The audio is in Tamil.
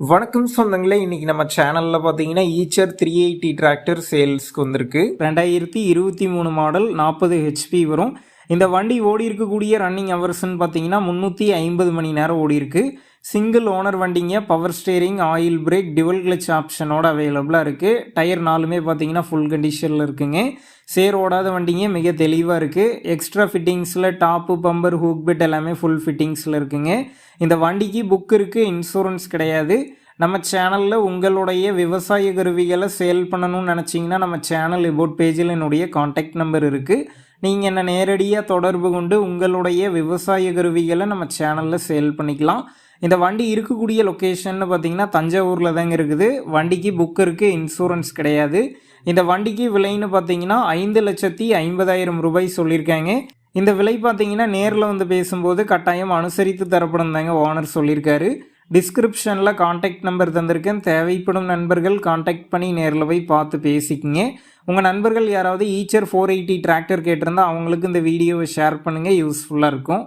வணக்கம் சொந்தங்களே இன்னைக்கு நம்ம சேனலில் பார்த்தீங்கன்னா ஈச்சர் த்ரீ எயிட்டி டிராக்டர் சேல்ஸ்க்கு வந்திருக்கு. ரெண்டாயிரத்தி இருபத்தி மூணு மாடல் நாற்பது ஹெச்பி வரும். இந்த வண்டி ஓடி இருக்கக்கூடிய ரன்னிங் ஹவர்ஸ்ன்னு பார்த்தீங்கன்னா முந்நூற்றி ஐம்பது மணி நேரம் ஓடி இருக்கு. சிங்கிள் ஓனர் வண்டிங்க power steering oil brake dual clutch ஆப்ஷனோட அவைலபிளாக இருக்குது டயர் நாலுமே பார்த்தீங்கன்னா ஃபுல் கண்டிஷனில் இருக்குங்க. சேர் ஓடாத வண்டிங்க மிக தெளிவாக இருக்குது எக்ஸ்ட்ரா ஃபிட்டிங்ஸில் டாப்பு பம்பர் ஹூக் பிட் எல்லாமே ஃபுல் ஃபிட்டிங்ஸில் இருக்குங்க. இந்த வண்டிக்கு புக் இருக்குது இன்சூரன்ஸ் கிடையாது. நம்ம சேனலில் உங்களுடைய விவசாய கருவிகளை சேல் பண்ணணும்னு நினச்சிங்கன்னா நம்ம சேனல் இபோட் பேஜில் என்னுடைய காண்டாக்ட் நம்பர் இருக்குது நீங்கள் என்ன நேரடியாக தொடர்பு கொண்டு உங்களுடைய விவசாய கருவிகளை நம்ம சேனலில் சேல் பண்ணிக்கலாம். இந்த வண்டி இருக்கக்கூடிய லொக்கேஷன்னு பார்த்தீங்கன்னா தஞ்சாவூரில் தாங்க இருக்குது. வண்டிக்கு புக் இருக்குது இன்சூரன்ஸ் கிடையாது. இந்த வண்டிக்கு விலைன்னு பார்த்தீங்கன்னா ஐந்து லட்சத்தி ஐம்பதாயிரம் ரூபாய் சொல்லியிருக்காங்க. இந்த விலை பார்த்தீங்கன்னா நேரில் வந்து பேசும்போது கட்டாயம் அனுசரித்து தரப்படும் தாங்க ஓனர் சொல்லியிருக்காரு. டிஸ்கிரிப்ஷனில் காண்டாக்ட் நம்பர் தந்திருக்கேன். தேவைப்படும் நண்பர்கள் காண்டாக்ட் பண்ணி நேரில் போய் பார்த்து பேசிக்கிங்க. உங்கள் நண்பர்கள் யாராவது ஈச்சர் ஃபோர் எயிட்டி டிராக்டர் கேட்டிருந்தா அவங்களுக்கு இந்த வீடியோவை ஷேர் பண்ணுங்கள் யூஸ்ஃபுல்லாக இருக்கும்.